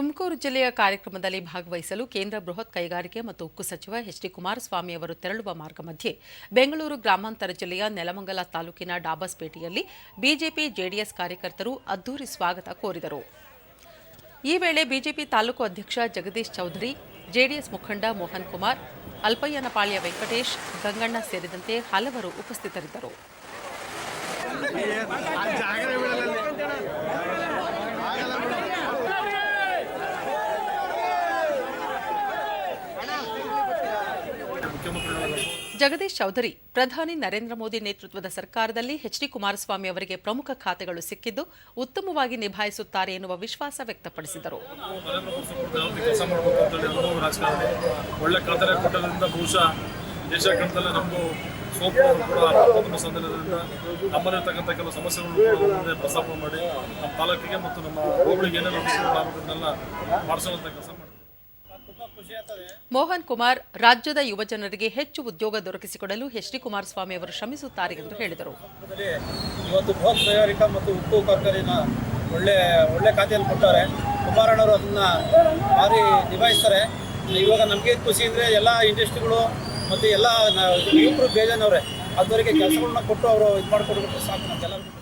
ತುಮಕೂರು ಜಿಲ್ಲೆಯ ಕಾರ್ಯಕ್ರಮದಲ್ಲಿ ಭಾಗವಹಿಸಲು ಕೇಂದ್ರ ಬೃಹತ್ ಕೈಗಾರಿಕೆ ಮತ್ತು ಉಕ್ಕು ಸಚಿವ ಎಚ್ ಡಿ ಕುಮಾರಸ್ವಾಮಿ ಅವರು ತೆರಳುವ ಮಾರ್ಗ ಮಧ್ಯೆ ಬೆಂಗಳೂರು ಗ್ರಾಮಾಂತರ ಜಿಲ್ಲೆಯ ನೆಲಮಂಗಲ ತಾಲೂಕಿನ ಡಾಬಸ್ಪೇಟೆಯಲ್ಲಿ ಬಿಜೆಪಿ ಜೆಡಿಎಸ್ ಕಾರ್ಯಕರ್ತರು ಅದ್ದೂರಿ ಸ್ವಾಗತ ಕೋರಿದರು. ಈ ವೇಳೆ ಬಿಜೆಪಿ ತಾಲೂಕು ಅಧ್ಯಕ್ಷ ಜಗದೀಶ್ ಚೌಧರಿ, ಜೆಡಿಎಸ್ ಮುಖಂಡ ಮೋಹನ್ ಕುಮಾರ್, ಅಲ್ಪಯ್ಯನಪಾಳ್ಯ ವೆಂಕಟೇಶ್, ಗಂಗಣ್ಣ ಸೇರಿದಂತೆ ಹಲವರು ಉಪಸ್ಥಿತರಿದ್ದರು. ಜಗದೀಶ್ ಚೌಧರಿ, ಪ್ರಧಾನಿ ನರೇಂದ್ರ ಮೋದಿ ನೇತೃತ್ವದ ಸರ್ಕಾರದಲ್ಲಿ ಎಚ್ ಡಿ ಕುಮಾರಸ್ವಾಮಿ ಅವರಿಗೆ ಪ್ರಮುಖ ಖಾತೆಗಳು ಸಿಕ್ಕಿದ್ದು ಉತ್ತಮವಾಗಿ ನಿಭಾಯಿಸುತ್ತಾರೆ ಎನ್ನುವ ವಿಶ್ವಾಸ ವ್ಯಕ್ತಪಡಿಸಿದರು. ಒಳ್ಳೆ ನಮ್ಮಲ್ಲಿರ್ತಕ್ಕಂಥ ಕೆಲವು ಮುಂದೆ ಪ್ರಸ್ತಾಪ ಮಾಡಿ ನಮ್ಮ ತಾಲೂಕಿಗೆ ಮತ್ತು ನಮ್ಮ ಹೋಬಳಿಗೆ ಏನೇನು ಮಾಡಿಸೋಂಥ ಕೆಲಸ ಮೋಹನ್ ಕುಮಾರ್ ರಾಜ್ಯದ ಯುವಜನರಿಗೆ ಹೆಚ್ಚು ಉದ್ಯೋಗ ದೊರಕಿಸಿಕೊಡಲು ಎಚ್ ಡಿ ಕುಮಾರಸ್ವಾಮಿ ಅವರು ಶ್ರಮಿಸುತ್ತಾರೆ ಎಂದು ಹೇಳಿದರು. ಇವತ್ತು ಬೃಹತ್ ಕೈಗಾರಿಕಾ ಮತ್ತು ಉಕ್ಕು ಕಾರ್ಖಾನೆನ ಒಳ್ಳೆ ಒಳ್ಳೆ ಖಾತೆಯನ್ನು ಕೊಟ್ಟವರೆ. ಕುಮಾರಣ್ಣವರು ಅದನ್ನ ಭಾರಿ ನಿಭಾಯಿಸ್ತಾರೆ. ಇವಾಗ ನಮಗೆ ಖುಷಿ ಅಂದರೆ ಎಲ್ಲ ಇಂಡಸ್ಟ್ರಿಗಳು ಮತ್ತು ಎಲ್ಲ ಯುವಕರು ಬೇಜಾನವ್ರೆ. ಅದುವರೆಗೆ ಕೆಲಸಗಳನ್ನ ಕೊಟ್ಟು ಅವರು ಇದು ಮಾಡಿಕೊಡ್ಬೇಕು ಸಾಕು ನಮಗೆಲ್ಲರಿಗೂ.